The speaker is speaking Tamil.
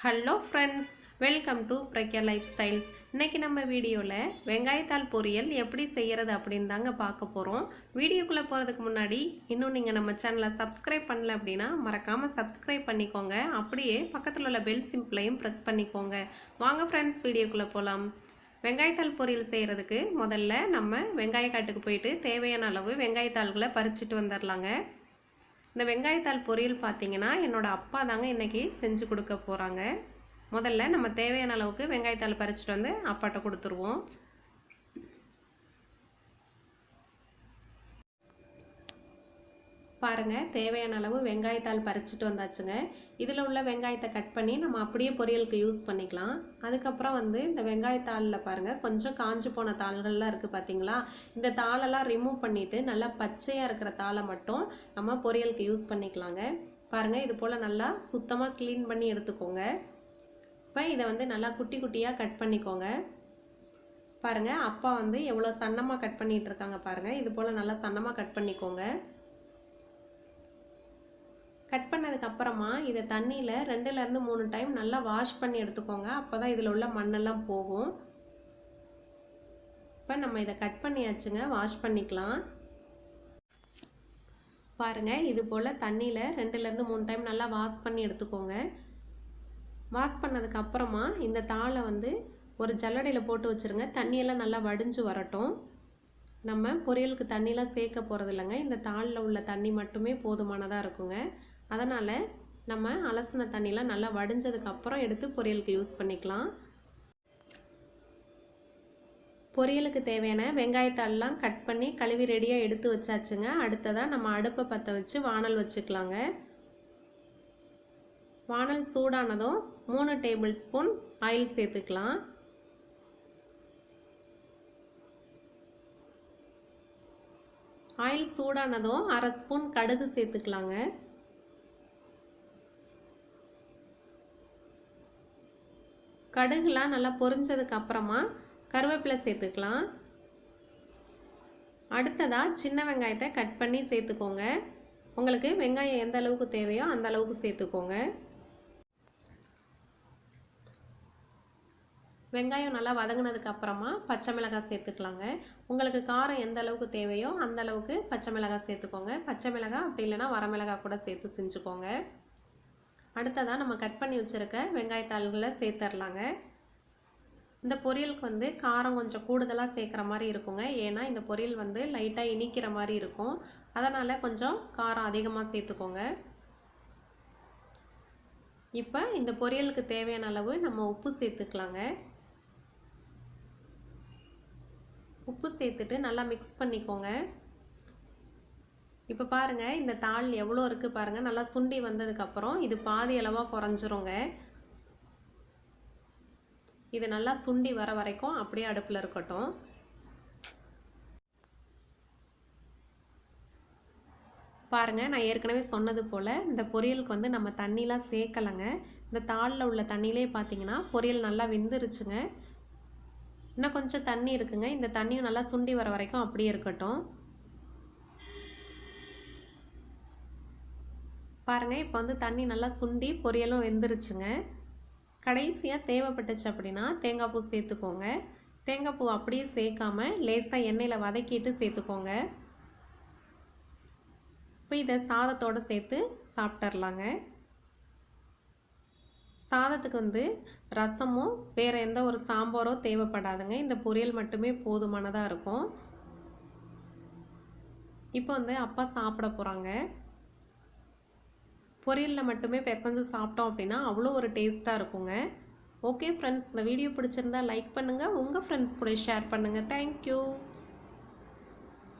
Hello friends welcome to Pragya lifestyles இன்றைக்கி நம்ம வீடியோவில் வெங்காயத்தாள் பொரியல் எப்படி செய்கிறது அப்படின்னு தாங்க பார்க்க போகிறோம் வீடியோக்குள்ளே போகிறதுக்கு முன்னாடி இன்னும் நீங்கள் நம்ம சேனலை சப்ஸ்கிரைப் பண்ணல அப்படின்னா மறக்காமல் சப்ஸ்கிரைப் பண்ணிக்கோங்க. அப்படியே பக்கத்தில் உள்ள பெல் சிம்பிளையும் ப்ரெஸ் பண்ணிக்கோங்க. வாங்க ஃப்ரெண்ட்ஸ் வீடியோக்குள்ளே போகலாம் வெங்காயத்தாள் பொரியல் செய்கிறதுக்கு முதல்ல நம்ம வெங்காயக்காட்டுக்கு போயிட்டு தேவையான அளவு வெங்காயத்தாள்களை பறிச்சுட்டு வந்துடலாங்க இந்த வெங்காயத்தால் பொரியல் பார்த்தீங்கன்னா என்னோடய அப்பா தாங்க இன்றைக்கி செஞ்சு கொடுக்க போகிறாங்க முதல்ல நம்ம தேவையான அளவுக்கு வெங்காயத்தால் பறிச்சிட்டு வந்து அப்பாட்ட கொடுத்துருவோம். பாருங்கள் தேவையான அளவு வெங்காயத்தாள் பறிச்சுட்டு வந்தாச்சுங்க. இதில் உள்ள வெங்காயத்தை கட் பண்ணி நம்ம அப்படியே பொரியலுக்கு யூஸ் பண்ணிக்கலாம். அதுக்கப்புறம் வந்து இந்த வெங்காயத்தாளில் பாருங்கள் கொஞ்சம் காஞ்சு போன தாள்கள்லாம் இருக்குது பார்த்தீங்களா இந்த தாளெல்லாம் ரிமூவ் பண்ணிவிட்டு நல்லா பச்சையாக இருக்கிற தாளை மட்டும் நம்ம பொரியலுக்கு யூஸ் பண்ணிக்கலாங்க. பாருங்கள் இது போல் நல்லா சுத்தமாக க்ளீன் பண்ணி எடுத்துக்கோங்க. இப்போ இதை வந்து நல்லா குட்டி குட்டியாக கட் பண்ணிக்கோங்க. பாருங்கள் அப்பா வந்து எவ்வளோ சன்னமாக கட் பண்ணிகிட்டு இருக்காங்க பாருங்கள் இது போல் நல்லா சன்னமாக கட் பண்ணிக்கோங்க. கட் பண்ணதுக்கப்புறமா இதை தண்ணியில் ரெண்டுலேருந்து மூணு டைம் நல்லா வாஷ் பண்ணி எடுத்துக்கோங்க. அப்போ தான் இதில் உள்ள மண்ணெல்லாம் போகும். இப்போ நம்ம இதை கட் பண்ணியாச்சுங்க. வாஷ் பண்ணிக்கலாம். பாருங்கள் இது போல் தண்ணியில் ரெண்டுலேருந்து மூணு டைம் நல்லா வாஷ் பண்ணி எடுத்துக்கோங்க. வாஷ் பண்ணதுக்கப்புறமா இந்த தாளை வந்து ஒரு ஜல்லடையில் போட்டு வச்சுருங்க. தண்ணியெல்லாம் நல்லா வடிஞ்சு வரட்டும். நம்ம பொரியலுக்கு தண்ணியெலாம் சேர்க்க போகிறது இல்லைங்க. இந்த தாளில் உள்ள தண்ணி மட்டுமே போதுமானதாக இருக்குங்க. அதனால் நம்ம அலசின தண்ணிலாம் நல்லா வடிஞ்சதுக்கப்புறம் எடுத்து பொரியலுக்கு யூஸ் பண்ணிக்கலாம். பொரியலுக்கு தேவையான வெங்காயத்தாள்லாம் கட் பண்ணி கழுவி ரெடியாக எடுத்து வச்சாச்சுங்க. அடுத்ததாக நம்ம அடுப்பை பற்ற வச்சு வானல் வச்சுக்கலாங்க. வானல் சூடானதும் மூணு டேபிள் ஸ்பூன் ஆயில் சேர்த்துக்கலாம். ஆயில் சூடானதும் அரை ஸ்பூன் கடுகு சேர்த்துக்கலாங்க. கடுகுலாம் நல்லா பொரிஞ்சதுக்கு அப்புறமா கருவேப்பிலை சேர்த்துக்கலாம். அடுத்ததாக சின்ன வெங்காயத்தை கட் பண்ணி சேர்த்துக்கோங்க. உங்களுக்கு வெங்காயம் எந்த அளவுக்கு தேவையோ அந்த அளவுக்கு சேர்த்துக்கோங்க. வெங்காயம் நல்லா வதங்கினதுக்கு அப்புறமா பச்சை மிளகாய் சேர்த்துக்கலாங்க. உங்களுக்கு காரம் எந்த அளவுக்கு தேவையோ அந்த அளவுக்கு பச்சை மிளகாய் சேர்த்துக்கோங்க. பச்சை மிளகாய் அப்படி இல்லைன்னா வரமிளகாய் கூட சேர்த்து செஞ்சுக்கோங்க. அடுத்ததாக நம்ம கட் பண்ணி வச்சுருக்க வெங்காயத்தாள்களை சேர்த்துர்லாங்க. இந்த பொரியலுக்கு வந்து காரம் கொஞ்சம் கூடுதலாக சேர்க்குற மாதிரி இருக்குங்க. ஏன்னா இந்த பொரியல் வந்து லைட்டாக இனிக்கிற மாதிரி இருக்கும். அதனால் கொஞ்சம் காரம் அதிகமாக சேர்த்துக்கோங்க. இப்போ இந்த பொரியலுக்கு தேவையான அளவு நம்ம உப்பு சேர்த்துக்கலாங்க. உப்பு சேர்த்துட்டு நல்லா மிக்ஸ் பண்ணிக்கோங்க. இப்போ பாருங்கள் இந்த தாள் எவ்வளோ இருக்குது பாருங்கள் நல்லா சுண்டி வந்ததுக்கப்புறம் இது பாதி அளவாக குறைஞ்சிருங்க. இது நல்லா சுண்டி வர வரைக்கும் அப்படியே அடுப்பில் இருக்கட்டும். பாருங்கள் நான் ஏற்கனவே சொன்னது போல் இந்த பொரியலுக்கு வந்து நம்ம தண்ணிலாம் சேர்க்கலைங்க. இந்த தாளில் உள்ள தண்ணியிலே பார்த்தீங்கன்னா பொரியல் நல்லா வெந்துருச்சுங்க. இன்னும் கொஞ்சம் தண்ணி இருக்குங்க. இந்த தண்ணியும் நல்லா சுண்டி வர வரைக்கும் அப்படியே இருக்கட்டும். பாருங்கள் இப்போ வந்து தண்ணி நல்லா சுண்டி பொரியலும் வெந்துருச்சுங்க. கடைசியாக தேவைப்பட்டுச்சு அப்படின்னா தேங்காய் பூ சேர்த்துக்கோங்க. தேங்காய் பூ அப்படியே சேர்க்காம லேசாக எண்ணெயில் வதக்கிட்டு சேர்த்துக்கோங்க. இப்போ இதை சாதத்தோடு சேர்த்து சாப்பிட்றலாங்க சாதத்துக்கு வந்து ரசமோ வேறு எந்த ஒரு சாம்பாரோ தேவைப்படாதுங்க. இந்த பொரியல் மட்டுமே போதுமானதாக இருக்கும். இப்போ வந்து அப்பா சாப்பிட போகிறாங்க பொரியலில் மட்டுமே பிசைஞ்சு சாப்பிட்டோம் அப்படின்னா அவ்வளோ ஒரு டேஸ்ட்டாக இருக்குங்க. ஓகே ஃப்ரெண்ட்ஸ் இந்த வீடியோ பிடிச்சிருந்தா லைக் பண்ணுங்கள் உங்கள் ஃப்ரெண்ட்ஸ் கூட ஷேர் பண்ணுங்கள் தேங்க்யூ